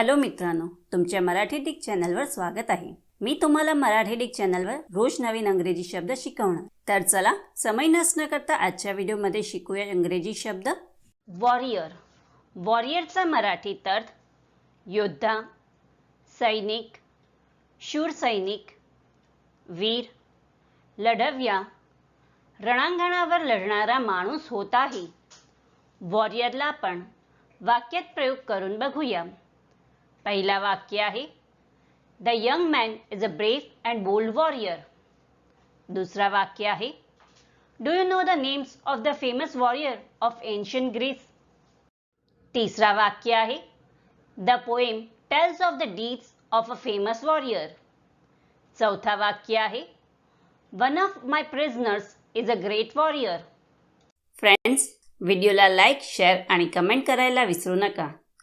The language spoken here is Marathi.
हॅलो मित्रांनो तुमच्या मराठी डिक चॅनलवर स्वागत आहे. मी तुम्हाला मराठी डिक चॅनलवर रोज नवीन अंग्रेजी शब्द शिकवणार. तर चला समय नसणं करता आजच्या व्हिडिओमध्ये शिकूया इंग्रजी शब्द. वॉरियर. वॉरियरचा मराठीत अर्थ योद्धा सैनिक शूर सैनिक वीर लढव्या रणांगणावर लढणारा माणूस होताही वॉरियरला आपण वाक्यात प्रयोग करून बघूया. पहिला वाक्य आहे the young man is a brave and bold warrior दुसरा वाक्य आहे do you know the names of the famous warrior of ancient Greece तिसरा वाक्य आहे the poem tells of the deeds of a famous warrior चौथा वाक्य आहे one of my prisoners is a great warrior friends व्हिडिओला लाईक शेअर आणि कमेंट करायला विसरू नका.